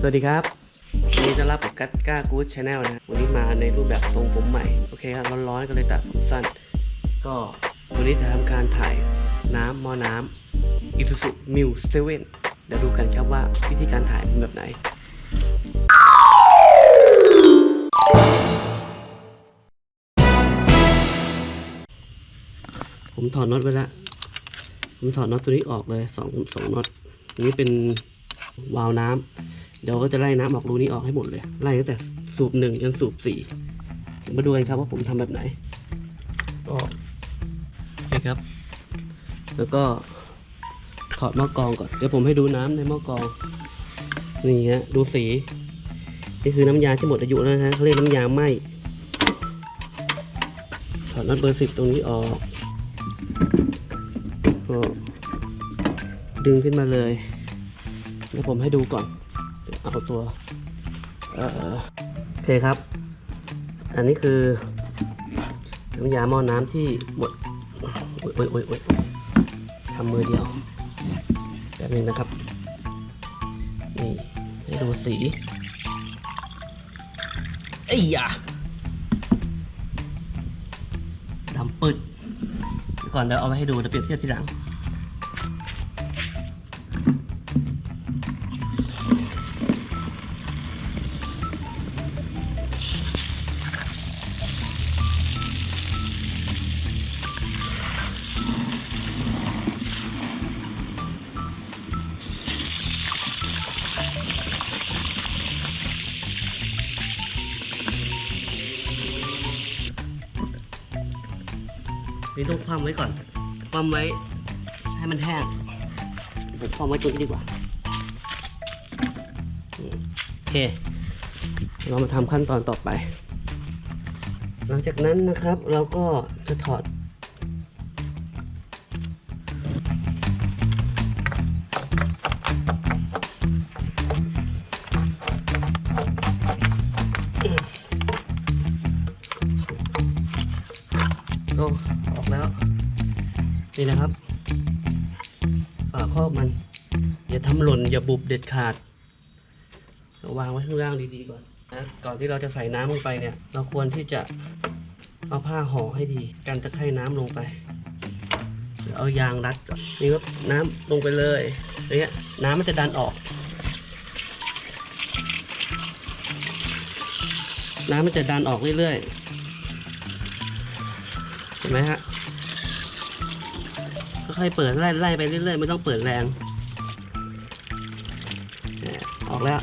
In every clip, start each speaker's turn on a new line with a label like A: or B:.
A: สวัสดีครับวันนี้จะรับกับกัดก้ากู๊ดชาแนลนะวันนี้มาในรูปแบบทรงผมใหม่ โอเคครับร้อนๆก็เลยตัดผมสั้น ก็วันนี้จะทำการถ่ายน้ำม้อน้ำอิ u สุมิวเซเว่นเดี๋ยวดูกันครับว่าวิธีการถ่ายเป็นแบบไหนผมถอดน็อตไว้แล้ว ผมถอดน็อตตัวนี้ออกเลยสองสองน็อตอันนี้เป็น วาล์วน้ำเดี๋ยวก็จะไล่น้ำออกรูนี้ออกให้หมดเลย ไล่ตั้งแต่สูบหนึ่งจนสูบสี่มาดูกันครับว่าผมทำแบบไหน ก็โอเคครับ แล้วก็ถอดหม้อกรองก่อน เดี๋ยวผมให้ดูน้ำในหม้อกรอง นี่ฮะ ดูสี นี่คือน้ำยาที่หมดอายุแล้วนะฮะเขาเรียกน้ำยาไหมถอดน็อตเบอร์สิบตรงนี้ออกก็ดึงขึ้นมาเลย เดี๋ยวผมให้ดูก่อนเเอาตัวเอ่อโอเคครับ อันนี้คือน้ำยาหม้อน้ำที่หมดโอ้ยโอ้ยโอ้ยโอ้ยทำมือเดียวแบบนึงนะครับ นี่ให้ดูสีไอ้ยยาดำปึดก่อนเดี๋ยวเอาไว้ให้ดูเดี๋ยวเปรียบเทียบทีหลัง นี่ต้องคว่ำไว้ก่อนคว่ำไว้ให้มันแห้งผมคว่ำไว้ตรงนี้ดีกว่าโอเค เรามาทำขั้นตอนต่อไป หลังจากนั้นนะครับเราก็จะถอด ก็ออกแล้ว นี่นะครับฝาครอบมัน อย่าทำหล่น อย่าบุบเด็ดขาดเราวางไว้ข้างล่างดีๆก่อนนะก่อนที่เราจะใส่น้ำลงไปเนี่ย เราควรที่จะเอาผ้าห่อให้ดี กันตะไคร่น้ำลงไปเอายางรัดก่อนนี่ก็น้ำลงไปเลยอย่างเงี้ยน้ำมันจะดันออก น้ำมันจะดันออกเรื่อยๆ ห็นไหมฮะค่อยๆเปิดไล่ไล่ไปเรื่อยๆไม่ต้องเปิดแรงนี่ออกแล้ว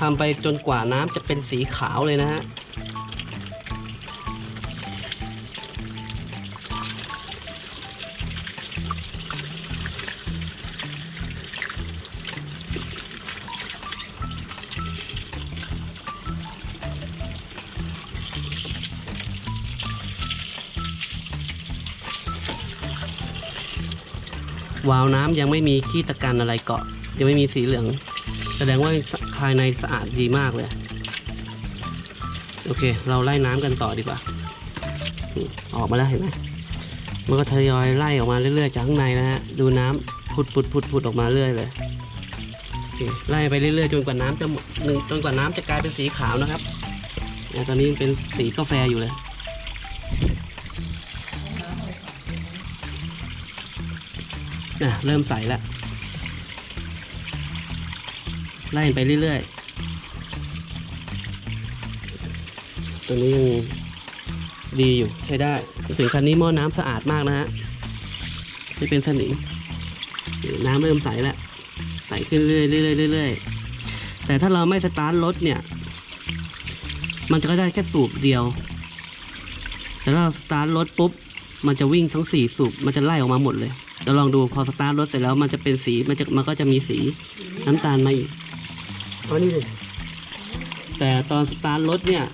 A: ทำไปจนกว่าน้ำจะเป็นสีขาวเลยนะฮะ วาล์วน้ำยังไม่มีขี้ตะกันอะไรเกาะ ยังไม่มีสีเหลือง แสดงว่าภายในสะอาดดีมากเลย โอเค เราไล่น้ำกันต่อดีกว่า ออกมาแล้วเห็นไหมมันก็ทยอยไล่ออกมาเรื่อยๆจากข้างในนะฮะ ดูน้ำพุดพุดพุดพุดออกมาเรื่อยเลยไล่ไปเรื่อยๆจนกว่าน้ำจะหมดจนกว่าน้ำจะกลายเป็นสีขาวนะครับ ตอนนี้เป็นสีกาแฟอยู่เลย อะเริ่มใสแล้วไล่ไปเรื่อยๆ ตัวนี้ยังดีอยู่ใช้ได้ถึงคันนี้หม้อน้ำสะอาดมากนะฮะไม่เป็นสนิมน้ำเริ่มใสแล้วใสขึ้นเรื่อยๆเรื่อยๆแต่ถ้าเราไม่สตาร์ทรถเนี่ย มันจะก็ได้แค่สูบเดียว แต่ถ้าเราสตาร์ทรถปุ๊บ มันจะวิ่งทั้งสี่สูบ มันจะไล่ออกมาหมดเลย เดี๋ยวลองดูพอสตาร์ทรถเสร็จแล้วมันจะเป็นสีมันจะมันก็จะมีสีน้ำตาลมาอีกเอานี่เลยแต่ตอนสตาร์ทรถเนี่ย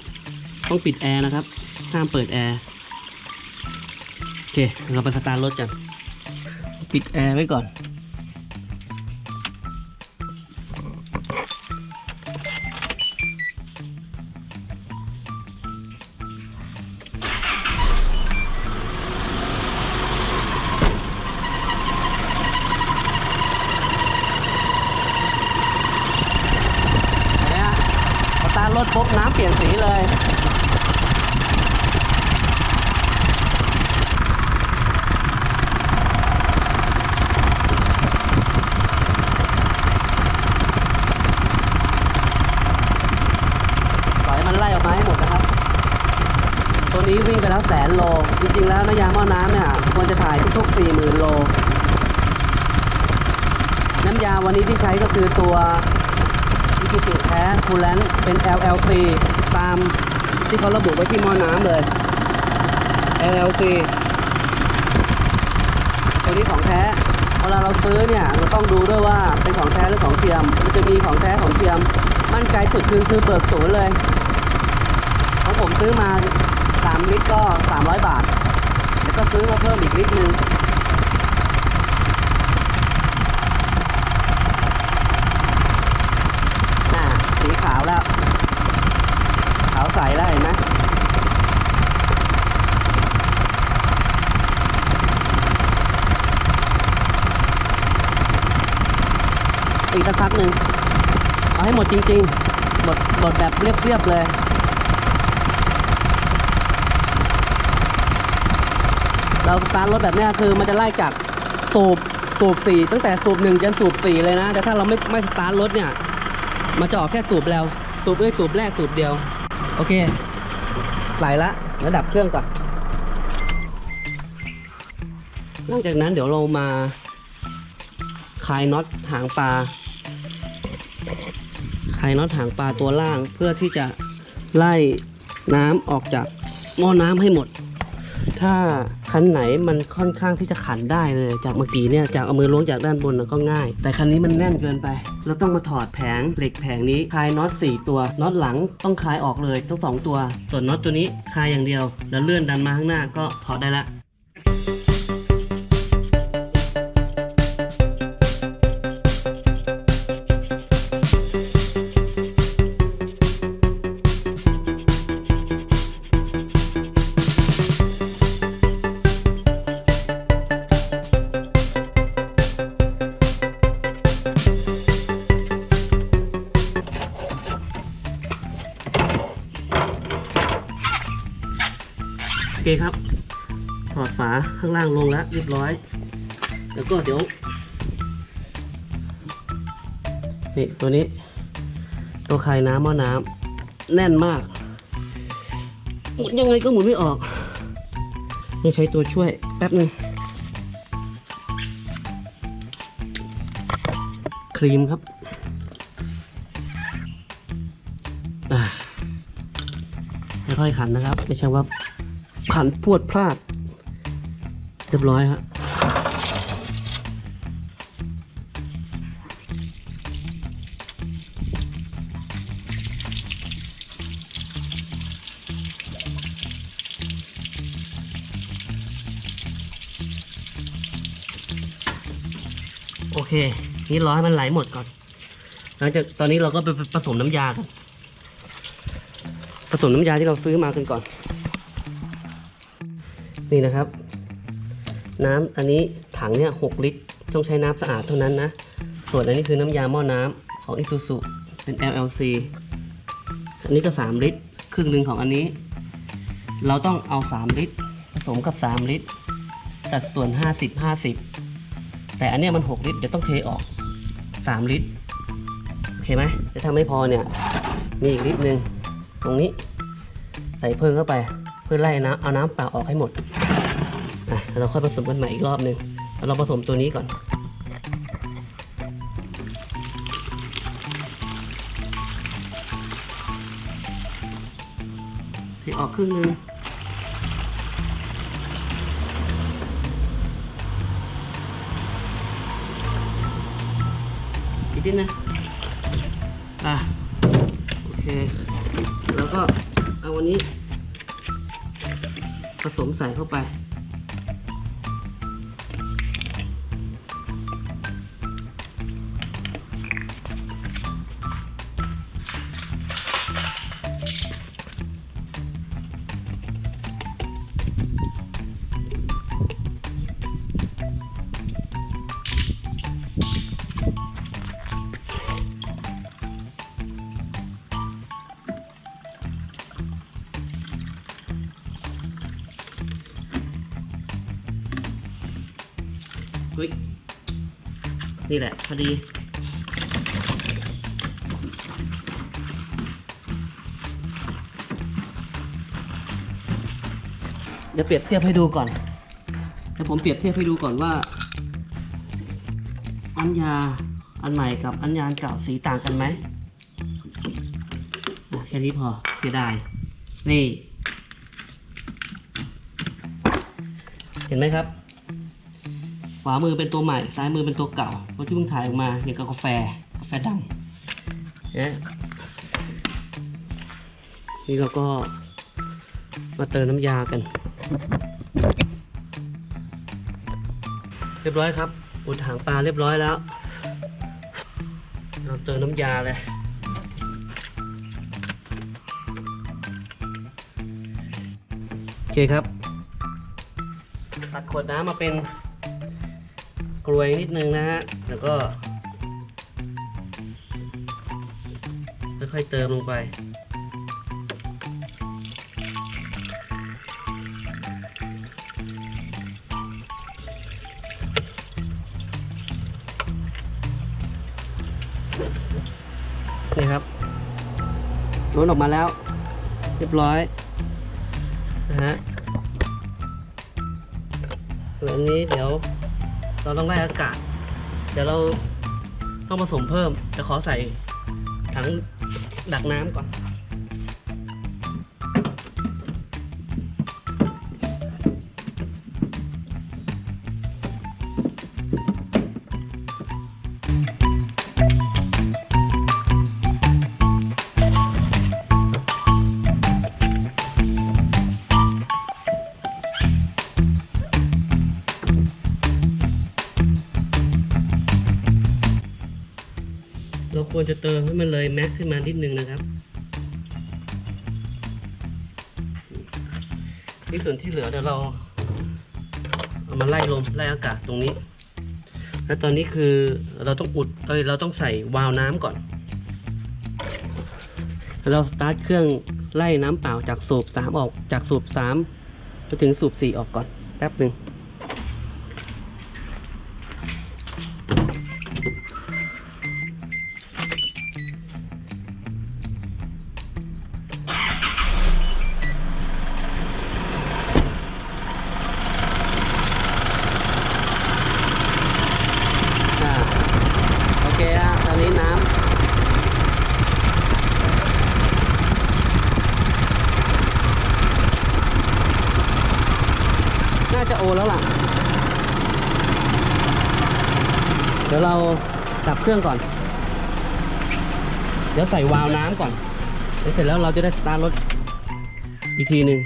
A: ต้องปิดแอร์นะครับห้ามเปิดแอร์โอเคเราไปสตาร์ทรถกันปิดแอร์ไว้ก่อน ล้วแสนโล จริง ๆ แล้วน้ำยาหม้อน้ำเนี่ยควรจะถ่ายทุกๆ4 0,000 โล น้ำยาวันนี้ที่ใช้ก็คือตัวอิคิสุแท้คูลแลนเป็น LLC ตามที่เขาระบุไว้ที่หม้อน้ำเลย LLC ตัวนี้ของแท้เวลาเราซื้อเนี่ยเราต้องดูด้วยว่าเป็นของแท้หรือของเทียม มันจะมีของแท้ของเทียม มั่นใจสุดคือคือเบิกศูนย์เลย ของผมซื้อมา 3 ลิตรก็ 300 บาท แล้วก็ซื้อมาเพิ่มอีกลิตรนึงน่ะสีขาวแล้ว ขาวใสแล้วเห็นไหมอีกสักพักหนึ่งเอาให้หมดจริง ๆ หมดหมดแบบเรียบๆเลย เราสตาร์ทรถแบบนี้คือมันจะไล่จากสูบสูบสี่ตั้งแต่สูบหนึ่งจนสูบสี่เลยนะ แต่ถ้าเราไม่ไม่สตาร์ทรถเนี่ย มันจะออกแค่สูบแล้ว สูบด้วยสูบแรกสูบเดียว โอเค ไหลละแล้วดับเครื่องก่อนหลังจากนั้นเดี๋ยวเรามาคลายน็อตหางปลาคลายน็อตหางปลาตัวล่างเพื่อที่จะไล่น้ำออกจากหม้อน้ำให้หมด ถ้า คันไหนมันค่อนข้างที่จะขันได้เลย จากเมื่อกี้เนี่ยจากเอามือล้วงจากด้านบนนะก็ง่าย แต่คันนี้มันแน่นเกินไป เราต้องมาถอดแผงเหล็กแผงนี้คลายน็อต4ตัวน็อตหลังต้องคลายออกเลยทั้งสองตัว ส่วนน็อตตัวนี้คลายอย่างเดียว แล้วเลื่อนดันมาข้างหน้าก็ถอดได้ละ คครับถอดฝาข้างล่างลงแล้วเรียบร้อย แล้วก็เดี๋ยวนี่ตัวนี้ ตัวคลายน้ำหม้อน้ำแน่นมากหมุนยังไงก็หมุนไม่ออกต้องใช้ตัวช่วยแป๊บหนึงครีมครับอ่ค่อยๆขันนะครับ ไม่ใช่ว่า ขันพวดพลาด เรียบร้อยฮะโอเค นี่รอให้มันไหลหมดก่อน หลังจากตอนนี้เราก็ไปผสมน้ำยากัน ผสมน้ำยาที่เราซื้อมากันก่อน นี่นะครับ น้ำอันนี้ถังเนี่ยหกลิตร ต้องใช้น้ำสะอาดเท่านั้นนะ ส่วนอันนี้คือน้ำยาหม้อน้ำของ Isuzu เป็น LLC อันนี้ก็ 3 ลิตร ครึ่งหนึ่งของอันนี้ เราต้องเอา 3 ลิตร ผสมกับ 3 ลิตร สัดส่วน 50 50 แต่อันเนี้ยมัน 6 ลิตรเดี๋ยวต้องเทออก 3 ลิตร โอเคไหมแต่ถ้าไม่พอเนี่ย มีอีกลิตรหนึ่งตรงนี้ ใส่เพิ่มเข้าไป พื่อไล่น้ำเอาน้ำเปล่าออกให้หมดอะเราค่อยผสมกันใหม่อีกรอบหนึ่งเราผสมตัวนี้ก่อนเทออกครึ่งหนึงอีกนิดนะ อะ โอเค แล้วก็เอาวันนี้ ใส่เข้าไป นี่แหละ พอดี เดี๋ยวเปรียบเทียบให้ดูก่อนเดี๋ยวผมเปรียบเทียบให้ดูก่อนว่า อัญญาอันใหม่กับอัญญานเก่าสีต่างกันไหมแค่นี้พอเสียดาย นี่ เห็นไหมครับ ขวามือเป็นตัวใหม่ ซ้ายมือเป็นตัวเก่าตัวที่เพิ่งถ่ายออกมาอย่างกับกาแฟกาแฟดำเนี่ยนี่เราก็มาเติมน้ำยากัน เรียบร้อยครับอุดหางปลาเรียบร้อยแล้ว เราเติมน้ำยาเลยโอเคครับ ตัดขวดน้ำมาเป็น กลวยนิดนึงนะฮะ แล้วก็ค่อยๆเติมลงไป นี่ครับล้นออกมาแล้ว เรียบร้อย นะฮะส่วนี้เดี๋ยว เราต้องได้อากาศ เดี๋ยวเราต้องผสมเพิ่มจะขอใส่ถังดักน้ำก่อน เราควรจะเติมให้มันเลยแม็กขึ้นมานิดนึงนะครับนี่ส่วนที่เหลือเดี๋ยวเราเอามาไล่ลมไล่อากาศตรงนี้ แล้วตอนนี้คือเราต้องอุดเอ้ยเราต้องใส่วาล์วน้ำก่อน เราสตาร์ทเครื่องไล่น้ำเปล่าจากสูบสามออกจากสูบสามไปถึงสูบสี่ออกก่อนแป๊บหนึ่ง รื่องก่อน เดี๋ยวใส่วาล์วน้ำก่อนเดี๋ยวเสร็จแล้วเราจะได้สตาร์ทรถอีกทีหนึ่ง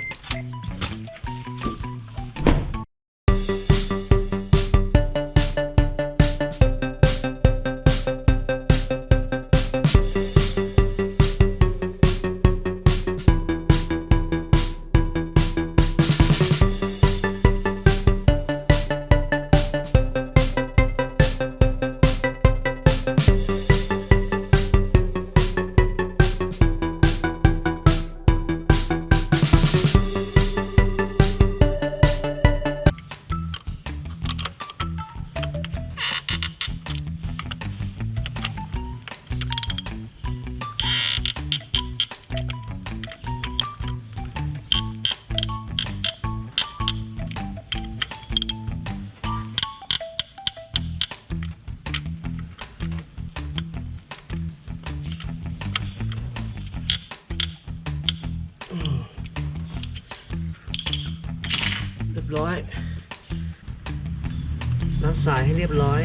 A: รียบร้อย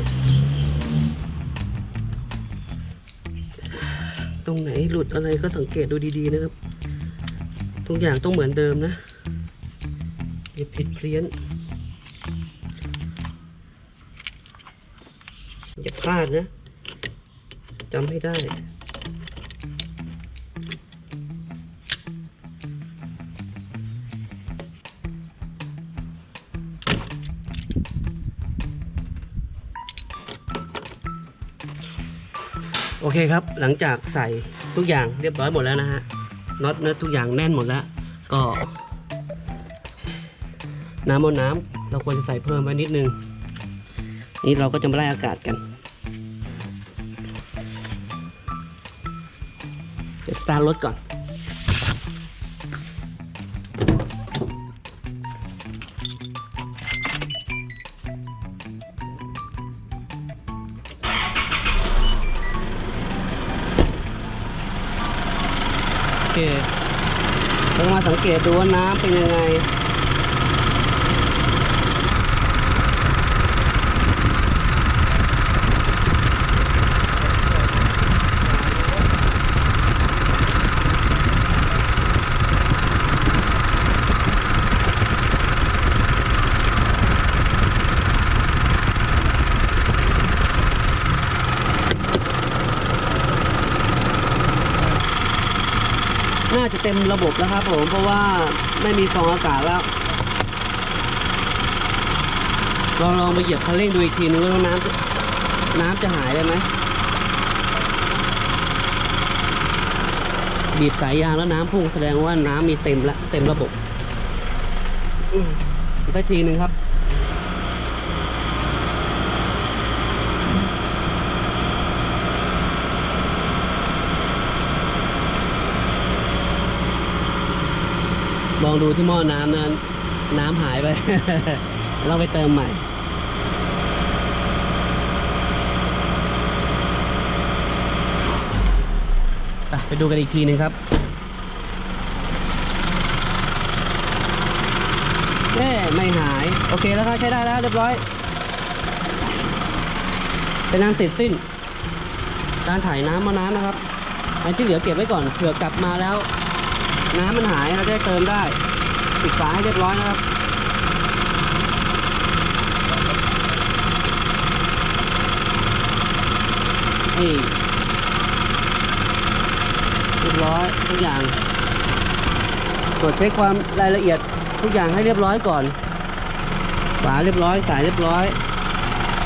A: ตรงไหนหลุดอะไรก็สังเกตดูดีๆนะครับ ทุกอย่างต้องเหมือนเดิมนะอย่าผิดเพี้ยน อย่าพลาดนะจำให้ได้ เคครับ หลังจากใส่ทุกอย่างเรียบร้อยหมดแล้วนะฮะน็อตเนื้อทุกอย่างแน่นหมดแล้ว ก็น้ำบนน้ำเราควรจะใส่เพิ่มไว้นิดนึง นี่เราก็จะมาไล่อากาศกันเดี๋ยวสตาร์ทรถก่อน เรามาสังเกตดูว่าน้ำเป็นยังไง ต็มระบบแล้วครับผมเพราะว่าไม่มีฟองอากาศแล้วลองลองไปเหยียบคันเร่งดูอีกทีนึงว่าน้ำน้ำจะหายได้ไหมบีบสายยางแล้วน้ำพุ่งแสดงว่าน้ำมีเต็มละเต็มระบบอืมอีกสักทีหนึ่งครับ ลองดูที่หม้อน้ำนั้นน้ำหายไป เราไปเติมใหม่ ไปดูกันอีกทีหนึงครับเอ๊ไม่หาย โอเคแล้วครับใช้ได้แล้ว เรียบร้อย เป็นน้ำเสร็จสิ้น การถ่ายน้ำมาน้ำนะครับอันที่เหลือเก็บไว้ก่อนเผื่อกลับมาแล้ว น้ำมันหายเราจะได้เติมได้ปิดฝาให้เรียบร้อยนะครับนี่เรียบร้อยทุกอย่างตรวจเช็คความรายละเอียดทุกอย่างให้เรียบร้อยก่อน ฝาเรียบร้อยสายเรียบร้อย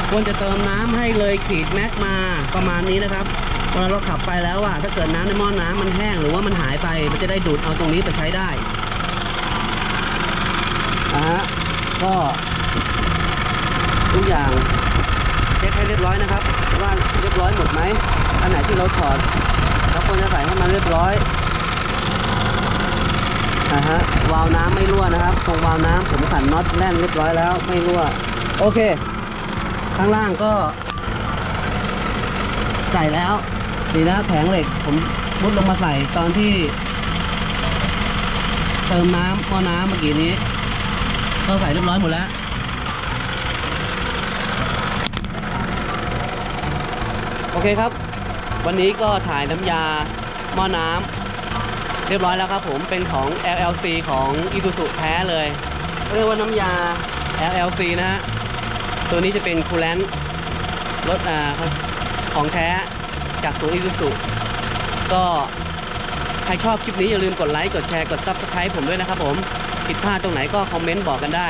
A: ควรจะเติมน้ำให้เลยขีดแม็กมาประมาณนี้นะครับ เวลาเราขับไปแล้วอะถ้าเกิดน้ำในหม้อน้ำมันแห้งหรือว่ามันหายไป มันจะได้ดูดเอาตรงนี้ไปใช้ได้อะฮะก็ทุกอย่างเช็คให้เรียบร้อยนะครับ ว่าเรียบร้อยหมดไหมอันไหนที่เราถอดเราควรจะใส่ให้มันเรียบร้อยอะฮะวาล์วน้ำไม่รั่วนะครับตรงวาล์วน้ำผมขันน็อตแน่นเรียบร้อยแล้วไม่รั่ว โอเค ข้างล่างก็ใส่แล้ว นี่นะแผงเหล็กผมมุดลงมาใส่ตอนที่ เติมน้ำหม้อน้ำเมื่อกี้นี้ ก็ใส่เรียบร้อยหมดแล้วโอเคครับ วันนี้ก็ถ่ายน้ำยาหม้อน้ำเรียบร้อยแล้วครับผมเป็นของ LLC ของ i s u z u แท้เลยเรียกว่าน้ำยา LLC นะฮะตัวนี้จะเป็นคูลแลนต์รถอ่าของแท้ จากศูนย์ i s u z u ก็ใครชอบคลิปนี้อย่าลืมกดไลค์ กดแชร์ กดซับสไครป์ผมด้วยนะครับผม ผิดพลาดตรงไหนก็คอมเมนต์บอกกันได้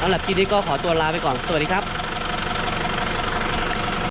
A: สำหรับคลิปนี้ก็ขอตัวลาไปก่อน สวัสดีครับ